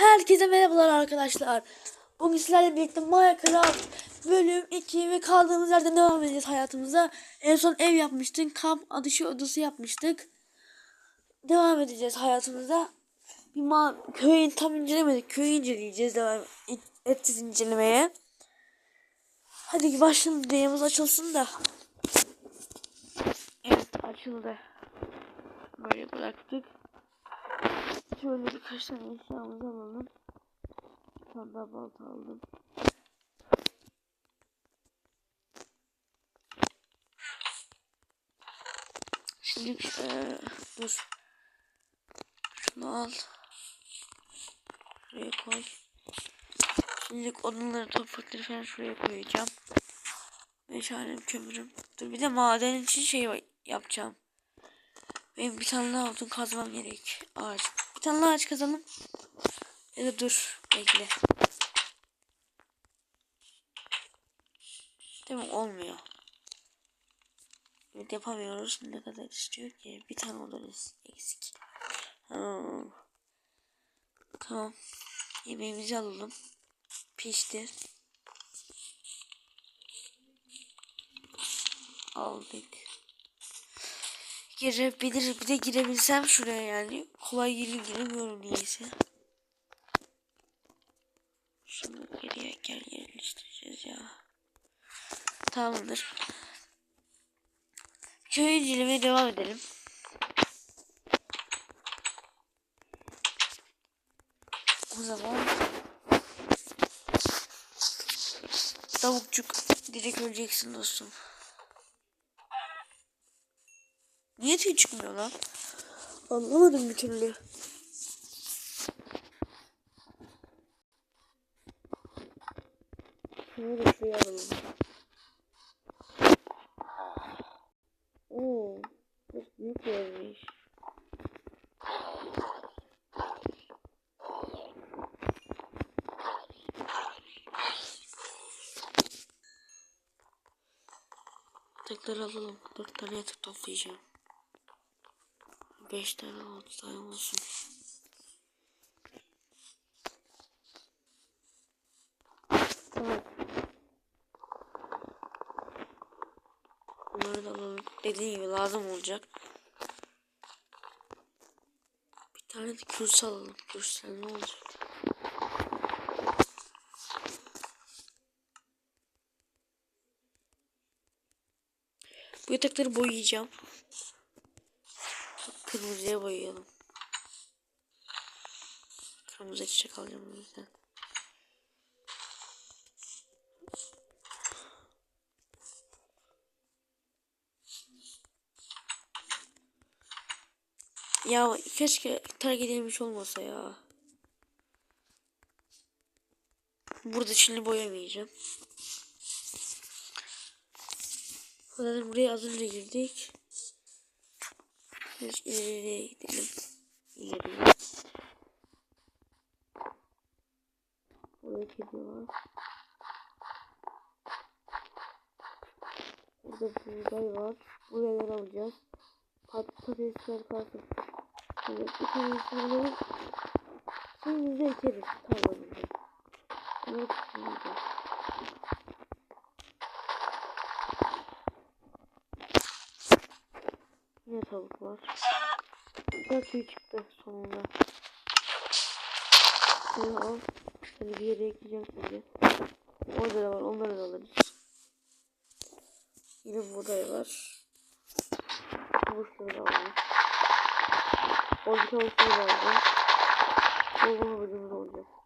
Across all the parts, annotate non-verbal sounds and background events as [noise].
Herkese merhabalar arkadaşlar. Bugün sizlerle birlikte Minecraft bölüm 2 ve kaldığımız yerden devam edeceğiz hayatımıza. En son ev yapmıştık. Kamp adışı odası yapmıştık. Devam edeceğiz hayatımıza. Bir ma köyün tam incelemedik. Köyü inceleyeceğiz. Devam edeceğiz incelemeye. Hadi başlayalım. Dünyamız açılsın da. Evet açıldı. Böyle bıraktık. Şöyle birkaç tane eşyamızı alalım. Bir tane daha balta aldım. Şimdi eee, dur. Şunu al. Şuraya koy. Şimdi odunları toprakları falan şuraya koyacağım. Meşalem kömürüm. Dur bir de maden için şey yapacağım. Benim bir tane daha odun kazmam gerek. Ağaç. Bir tane ağaç kazalım. Ya da dur. Bekle. Değil mi? Olmuyor. Evet yapamıyoruz. Ne kadar istiyor ki? Bir tane odun eksik. Tamam. Yemeğimizi alalım. Pişti. Aldık girebilir bir de girebilsem şuraya yani kolay gelin giremiyorum niyeyse. Şunu geriye gel yerleştireceğiz ya. Tamamdır. Köy incelemeye devam edelim. O zaman Tavukçuk direkt öleceksin dostum. Niye tüy çıkmıyor lan? Anlamadım bir türlü. Şunu da şuraya alalım. Oo, çok büyük yermiş. Yatakları alalım. Dört tane yatak toplayacağım. Beş tane altı tane olsun. Bunları da alalım. Dediğim gibi lazım olacak. Bir tane de kürsü alalım. Kürsü ne olacak? Bu yatakları boyayacağım. Kırmızıya boyayalım. Kırmızı çiçek alacağım o yüzden. Ya keşke terk edilmiş olmasa ya. Burada şimdi boyamayacağım. Zaten buraya az önce girdik. Biraz ileriye gidelim. İleriye. Burada kedi var. Burada buğday var. Buralar alacağız. Patatesler kalsın. Şimdi bir tane insanları şimdi de ekeriz tarlamızda. Bunu tutmayacağız. Yine tavuk var. Güzel tüy çıktı sonunda. Şunu al. Seni bir yere ekleyeceğim size. Orada da var. Onları da alırız. Yine buğday var. Tavukları da alalım. Oradaki tavukları da. Bol bol havucumuz olacak.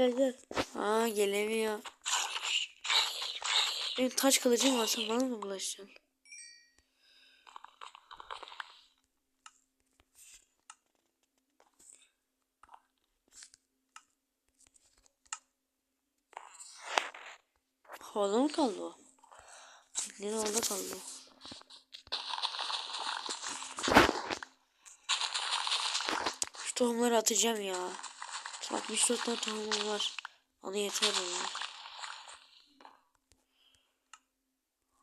Gel gel. Aa gelemiyor. Benim taş kılıcım var sen bana mı bulaşacaksın? Havada mı kaldı o? Bildiğin orada kaldı o. Şu tohumları atacağım ya. 64 tane tohumum var. Ona yeter ya.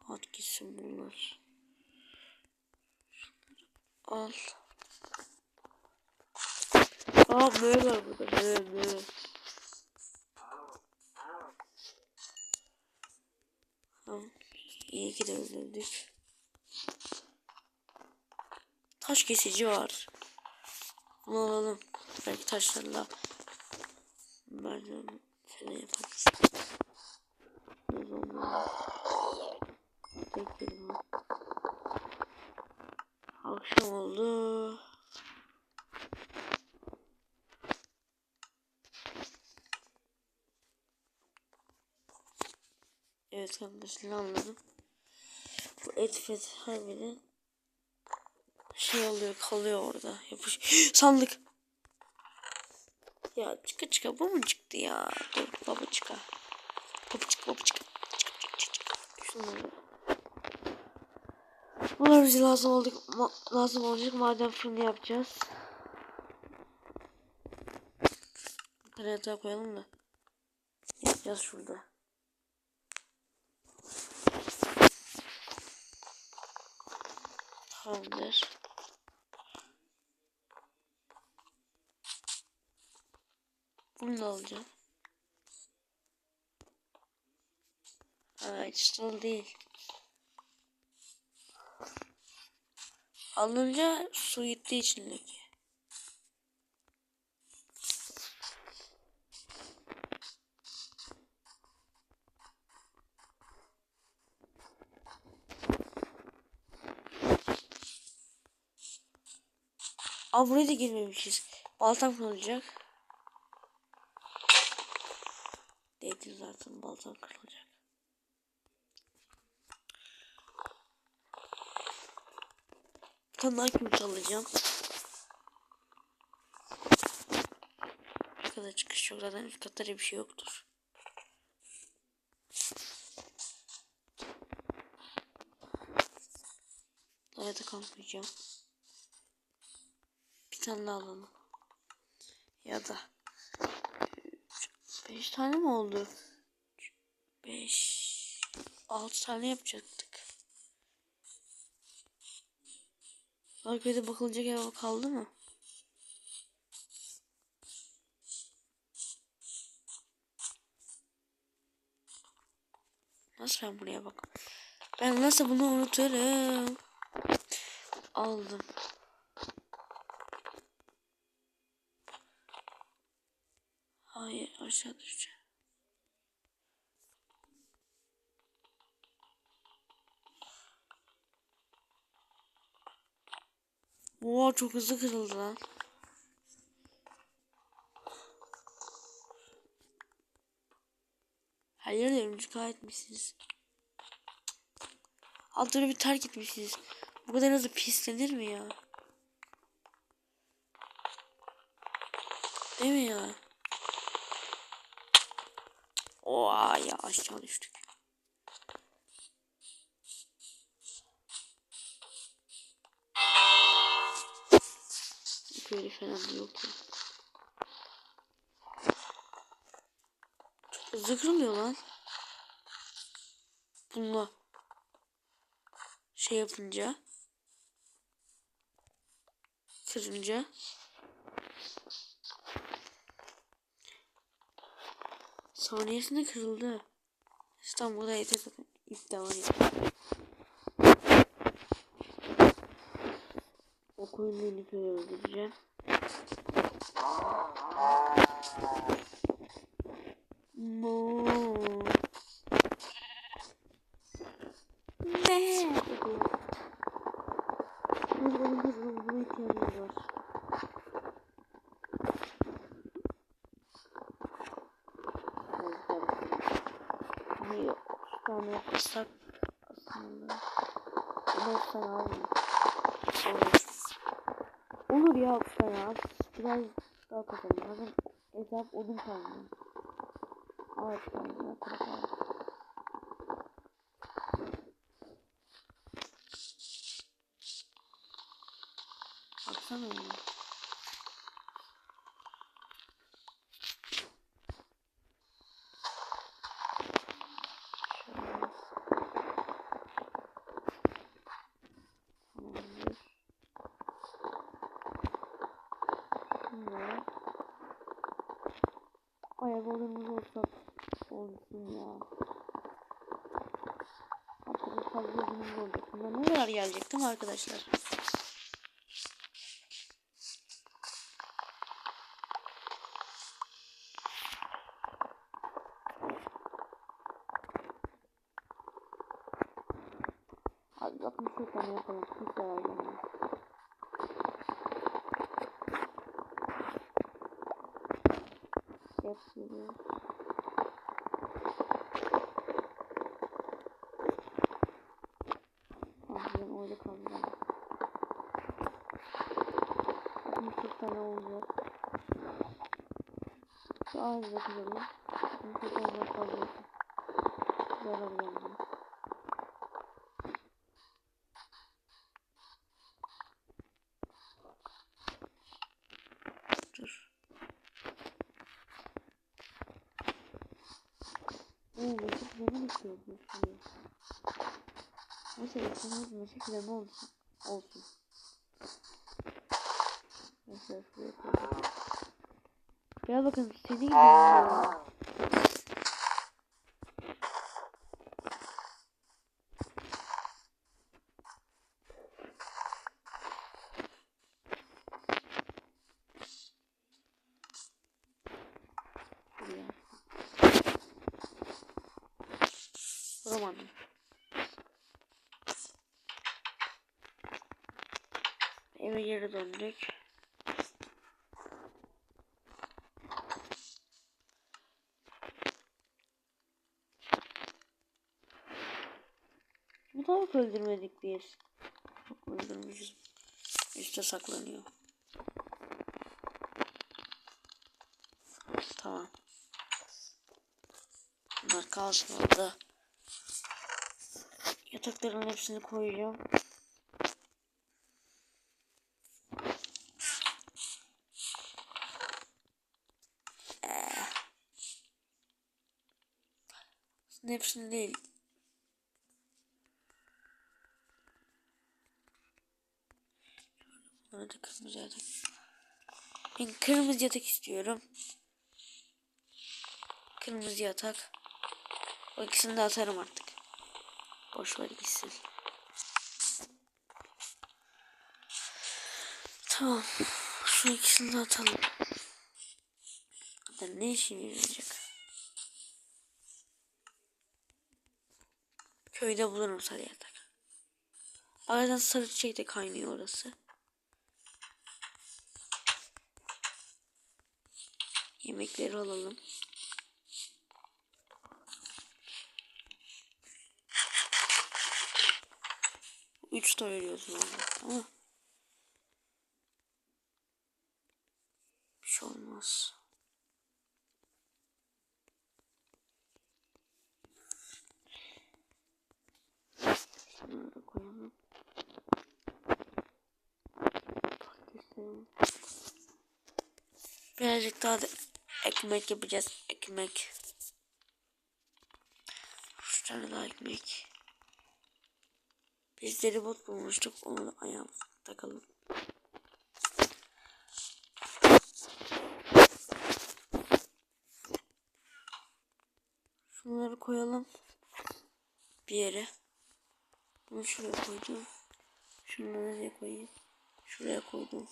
At gitsin bunlar. Al. Aa möğe var burada. Möğe möğe. Tamam. İyi ki de öldürdük. Taş kesici var. Bunu alalım. Belki taşlarla merdiven falan yaparız. Ne zaman? Bekleyelim. ha. Akşam oldu. Evet arkadaşlar anladım. Bu et fet harbiden şey oluyor kalıyor orada yapış. [gasps] Sandık. Ya çıka çıka bu mu çıktı ya? Dur baba çıka. Baba çıka baba çıka. Çıka çıka çıka. Şunları. Bunlar bize lazım olduk lazım olacak madem fırını yapacağız. Yatağa koyalım da. Yapacağız şurada. Tamamdır. Bunu da alacağım. Hiç dolu değil. Alınca su gitti içindeki. Aa buraya da girmemişiz. Baltam kırılacak. Değdi zaten baltam kırılacak. Bir tane daha gümüş alacağım. Üst kata çıkış yok zaten üst katta bir şey yoktur. Orada kalmayacağım. Bir tane daha alalım. Ya da 5 tane mi oldu? 5 6 tane yapacaktık. Arkada bakılacak yer kaldı mı? Nasıl ben buraya bak? Ben nasıl bunu unuturum? Aldım. Aşağı düşeceğim. Oha çok hızlı kırıldı lan. Her yerde örümcek etmişsiniz. Altları bir terk etmişsiniz. Bu kadar hızlı pislenir mi ya? Değil mi ya? Oha ya aşağı düştük. Böyle falan yok ya. Kırılıyor lan. Bununla şey yapınca kırınca saniyesinde kırıldı. İstanbul'da yeter zaten ip de var ya. O koyunları böyle öldüreceğim. No. Ne? Hadi benim kızım buna ihtiyacım var. Bir üç tane yaparsak aslında tane abi. Olur. Ya az. Biraz daha katalım. Zaten hesap odun kaldı. Ağaç kaldı. ya. Ayak olurumuz olsa olsun ya. Arkadaşlar gözümüz olacak. Ne kadar gelecek değil mi arkadaşlar? Yapıyorum. Ah ben orada kalacağım. 64 tane olacak. Şu ağacı da kıralım. 64 tane fazla olsun. Zarar gelmez. Dur. Oo, meşe planı istiyor bu şimdi. Neyse yapamaz meşe planı olsun. Olsun. Mesela şuraya koyalım. Ya bakın seni gibi ya. Buraya. Roman. Eve geri döndük. Bu tavuk öldürmedik biz. Öldürmüşüz. Üste saklanıyor. Tamam. Bunlar kalsın orada. Yatakların hepsini koyacağım. Aslında hepsini değil. Bunları kırmızı yatak. Ben kırmızı yatak istiyorum. Kırmızı yatak. O ikisini de atarım artık. Boş ver gitsin. Tamam. Şu ikisini de atalım. Da ne işe yarayacak? Köyde bulurum sarı yatak. Aradan sarı çiçek de kaynıyor orası. Yemekleri alalım. Üç doyuruyorsun orada. Tamam. Bir şey olmaz. Şunları da koyalım. Birazcık daha da ekmek yapacağız. Ekmek. Üç tane daha ekmek. Biz deri bot bulmuştuk. Onu da ayağımıza takalım. Şunları koyalım. Bir yere. Bunu şuraya koydum. Şunları nereye koyayım? Şuraya koydum.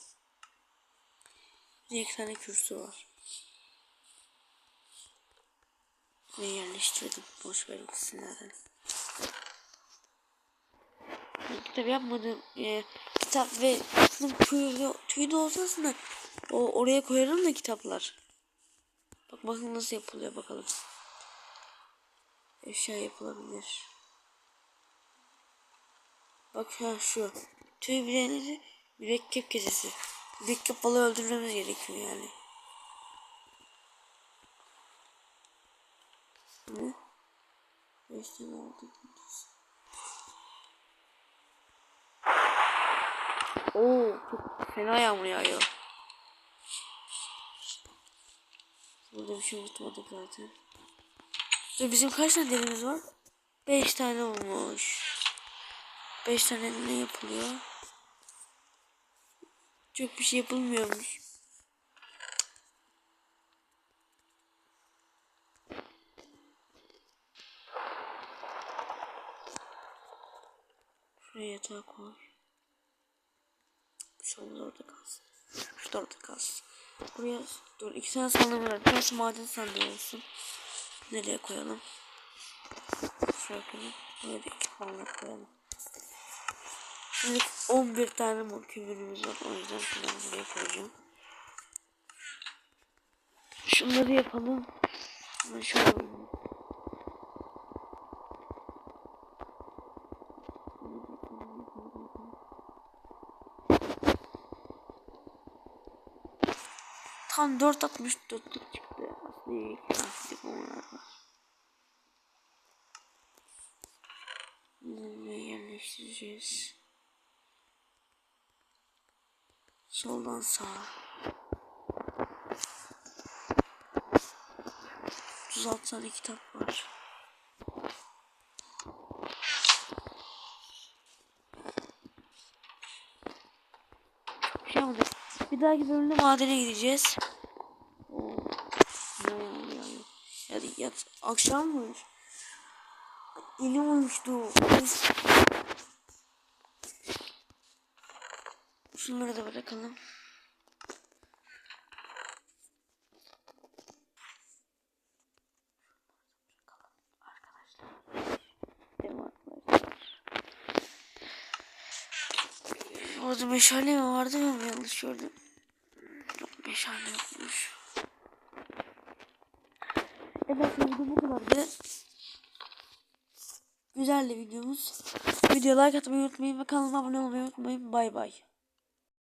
Bir iki tane kürsü var. Ve yerleştirdim. Boş ver gitsin zaten. Kitap yapmadım. Ee, kitap ve aslında tüy, tüy de olsa aslında o oraya koyarım da kitaplar. Bak bakın nasıl yapılıyor bakalım. Eşya yapılabilir. Bak ha şu. Tüy bilenleri mürekkep kesesi. Mürekkep balığı öldürmemiz gerekiyor yani. Ne? Beş tane aldık. Oo çok fena yağmur yağıyor. Burada bir şey unutmadık zaten. Ve bizim kaç tane derimiz var? 5 tane olmuş. 5 tane ne yapılıyor? Çok bir şey yapılmıyormuş. Şuraya yatağı koy. Olmaz orada kalsın. Şu da orada kalsın. Buraya dur iki tane sandık var. Şu maden sandığı olsun. Nereye koyalım? Koyalım. Buraya da ekipmanlar koyalım. Şimdi 11 tane mor kömürümüz var. O yüzden şunları buraya koyacağım. Şunları yapalım. Hemen şöyle. Tam 4.64'lük çıktı. Aslında onlar var. Bunları yerleştireceğiz. Soldan sağa. 36 tane kitap var. Çok şey yapmadık. Bir dahaki bölümde madene gideceğiz. Oo. Ne oluyor ya? Hadi yat. Akşam mı? Yeni olmuştu. Şunları da bırakalım. Orada meşale mi vardı mi yanlış gördüm? Meşale yokmuş. Evet video bu kadardı. Güzeldi videomuz. Videoya like atmayı unutmayın ve kanalıma abone olmayı unutmayın. Bay bay.